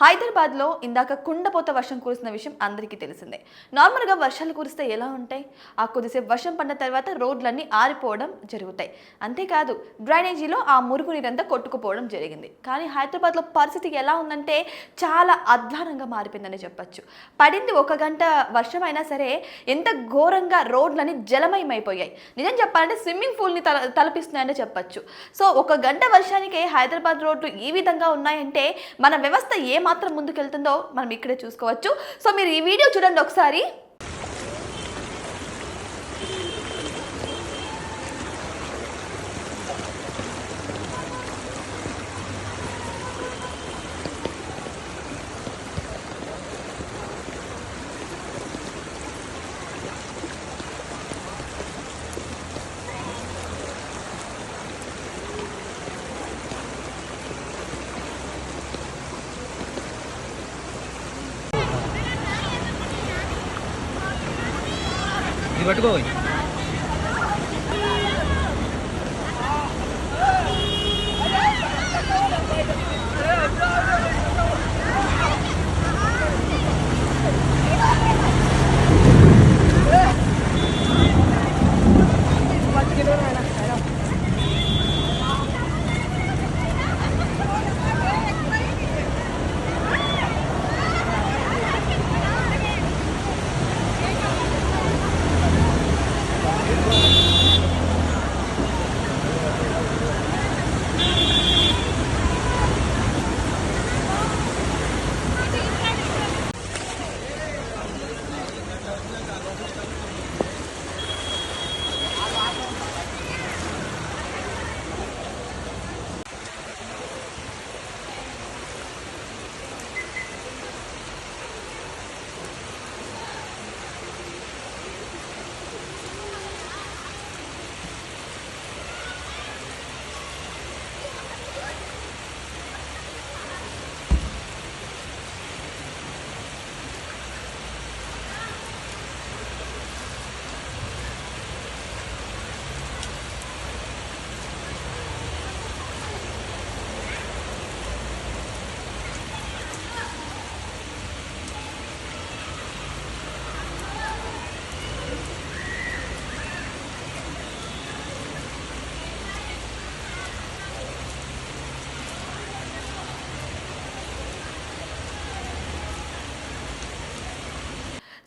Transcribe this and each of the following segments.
హైదరాబాద్లో ఇందాక కుండపోత వర్షం కురిసిన విషయం అందరికీ తెలిసిందే. నార్మల్గా వర్షాలు కురిస్తే ఎలా ఉంటాయి? ఆ కొద్దిసేపు వర్షం పడిన తర్వాత రోడ్లన్నీ ఆరిపోవడం జరుగుతాయి. అంతేకాదు డ్రైనేజీలో ఆ మురుగు నీరంతా కొట్టుకుపోవడం జరిగింది. కానీ హైదరాబాద్లో పరిస్థితి ఎలా ఉందంటే చాలా అధ్వానంగా మారిపోయిందని చెప్పొచ్చు. పడింది ఒక గంట వర్షం అయినా సరే ఎంత ఘోరంగా రోడ్లన్నీ జలమయమైపోయాయి. నిజం చెప్పాలంటే స్విమ్మింగ్ పూల్ని తల తలపిస్తున్నాయని చెప్పచ్చు. సో ఒక గంట వర్షానికే హైదరాబాద్ రోడ్లు ఈ విధంగా ఉన్నాయంటే మన వ్యవస్థ ఏ మాత్రం ముందుకెళ్తుందో మనం ఇక్కడే చూసుకోవచ్చు. సో మీరు ఈ వీడియో చూడండి ఒకసారి. పట్టుకోవాలి.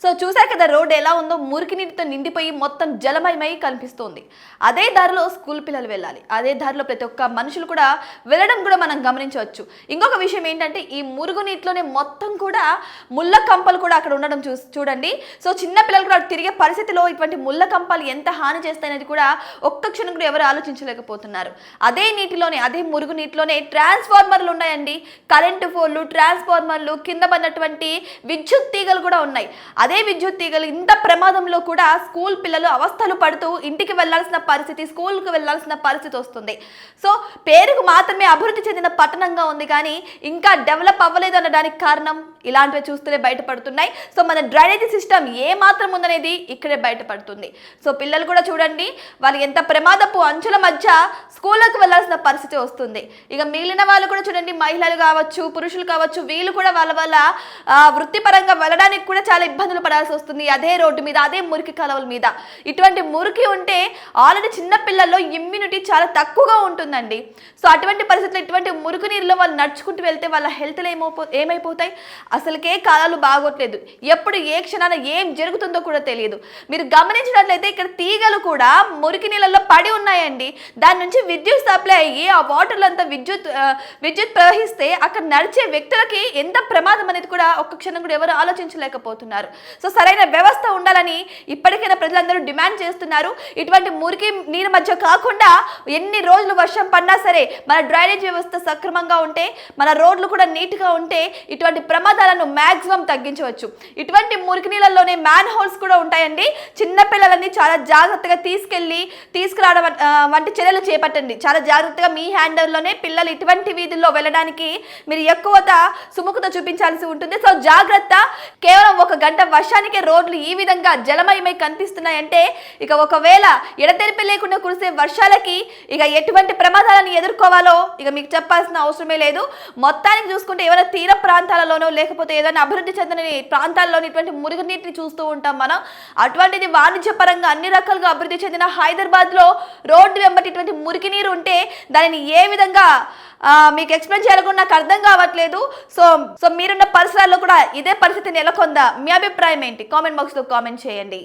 సో చూశారు కదా రోడ్ ఎలా ఉందో మురికి నీటితో నిండిపోయి మొత్తం జలమయమై కనిపిస్తోంది. అదే దారిలో స్కూల్ పిల్లలు వెళ్ళాలి. అదే దారిలో ప్రతి ఒక్క మనుషులు కూడా వెళ్ళడం కూడా మనం గమనించవచ్చు. ఇంకొక విషయం ఏంటంటే ఈ మురుగు నీటిలోనే మొత్తం కూడా ముళ్ళ కంపలు కూడా అక్కడ ఉండడం చూ చూడండి. సో చిన్న పిల్లలు కూడా తిరిగే పరిస్థితిలో ఇటువంటి ముళ్ళ కంపలు ఎంత హాని చేస్తాయనేది కూడా ఒక్క క్షణం కూడా ఎవరు ఆలోచించలేకపోతున్నారు. అదే నీటిలోనే అదే మురుగు నీటిలోనే ట్రాన్స్ఫార్మర్లు ఉన్నాయండి. కరెంటు ఫోన్లు ట్రాన్స్ఫార్మర్లు కింద పడినటువంటి విద్యుత్ తీగలు కూడా ఉన్నాయి. అదే విద్యుత్ తీగలు ఇంత ప్రమాదంలో కూడా స్కూల్ పిల్లలు అవస్థలు పడుతూ ఇంటికి వెళ్ళాల్సిన పరిస్థితి స్కూల్కి వెళ్ళాల్సిన పరిస్థితి వస్తుంది. సో పేరుకు మాత్రమే అభివృద్ధి చెందిన పట్టణంగా ఉంది కానీ ఇంకా డెవలప్ అవ్వలేదు అనడానికి కారణం ఇలాంటివి చూస్తూనే బయటపడుతున్నాయి. సో మన డ్రైనేజీ సిస్టమ్ ఏ మాత్రం ఉందనేది ఇక్కడే బయటపడుతుంది. సో పిల్లలు కూడా చూడండి వాళ్ళు ఎంత ప్రమాదపు అంచుల మధ్య స్కూళ్ళకు వెళ్ళాల్సిన పరిస్థితి వస్తుంది. ఇక మిగిలిన వాళ్ళు కూడా చూడండి మహిళలు కావచ్చు పురుషులు కావచ్చు వీళ్ళు కూడా వాళ్ళ వల్ల వృత్తిపరంగా వెళ్ళడానికి కూడా చాలా ఇబ్బందులు పడాల్సి వస్తుంది. అదే రోడ్డు మీద అదే మురికి కాలువల మీద. ఇటువంటి మురికి ఉంటే ఆల్రెడీ చిన్నపిల్లల్లో ఇమ్యూనిటీ చాలా తక్కువగా ఉంటుందండి. సో అటువంటి పరిస్థితుల్లో ఇటువంటి మురికి నీరులో వాళ్ళు నడుచుకుంటూ వెళ్తే వాళ్ళ హెల్త్లు ఏమైపో ఏమైపోతాయి? అసలుకే కాలాలు బాగోట్లేదు. ఎప్పుడు ఏ క్షణాన ఏం జరుగుతుందో కూడా తెలియదు. మీరు గమనించినట్లయితే ఇక్కడ తీగలు కూడా మురికి నీళ్ళల్లో పడి ఉన్నాయండి. దాని నుంచి విద్యుత్ సప్లై అయ్యి ఆ వాటర్లో అంతా విద్యుత్ విద్యుత్ ప్రవహిస్తే అక్కడ నడిచే వ్యక్తులకి ఎంత ప్రమాదం అనేది కూడా ఒక్క క్షణం కూడా ఎవరు ఆలోచించలేకపోతున్నారు. సో సరైన వ్యవస్థ ఉండాలని ఇప్పటికైనా ప్రజలందరూ డిమాండ్ చేస్తున్నారు. ఇటువంటి మురికి నీరు మధ్య కాకుండా ఎన్ని రోజులు వర్షం పడినా సరే మన డ్రైనేజ్ వ్యవస్థ సక్రమంగా ఉంటే మన రోడ్లు కూడా నీట్గా ఉంటే ఇటువంటి ప్రమాదాలను మ్యాక్సిమం తగ్గించవచ్చు. ఇటువంటి మురికి నీళ్ళల్లోనే మ్యాన్ హోల్స్ కూడా ఉంటాయండి. చిన్నపిల్లలని చాలా జాగ్రత్తగా తీసుకెళ్ళి తీసుకురావడం వంటి చర్యలు చేపట్టండి. చాలా జాగ్రత్తగా మీ హ్యాండల్లోనే పిల్లలు ఇటువంటి వీధుల్లో వెళ్ళడానికి మీరు ఎక్కువత సుముఖత చూపించాల్సి ఉంటుంది. సో జాగ్రత్త కేవలం ఒక గంట వర్షానికి రోడ్లు ఈ విధంగా జలమయమై కనిపిస్తున్నాయంటే ఇక ఒకవేళ ఎడతెరిపి లేకుండా కురిసే వర్షాలకి ఇక ఎటువంటి ప్రమాదాలను ఎదుర్కోవాలో ఇక మీకు చెప్పాల్సిన అవసరమే లేదు. మొత్తానికి చూసుకుంటే ఏమైనా తీర ప్రాంతాలలోనో లేకపోతే ఏదైనా అభివృద్ధి చెందని ప్రాంతాల్లోని ఇటువంటి మురుగునీటిని చూస్తూ ఉంటాం మనం. అటువంటిది వాణిజ్య పరంగా అన్ని రకాలుగా అభివృద్ధి చెందిన హైదరాబాద్లో రోడ్డు వెంబటి ఇటువంటి మురికి నీరు ఉంటే దానిని ఏ విధంగా మీకు ఎక్స్ప్లెయిన్ చేయాలో నాకు అర్థం కావట్లేదు. సో సో మీరున్న పరిసరాల్లో కూడా ఇదే పరిస్థితి నెలకొందా? మీ అభిప్రాయం ఏంటి? కామెంట్ బాక్స్లో కామెంట్ చేయండి.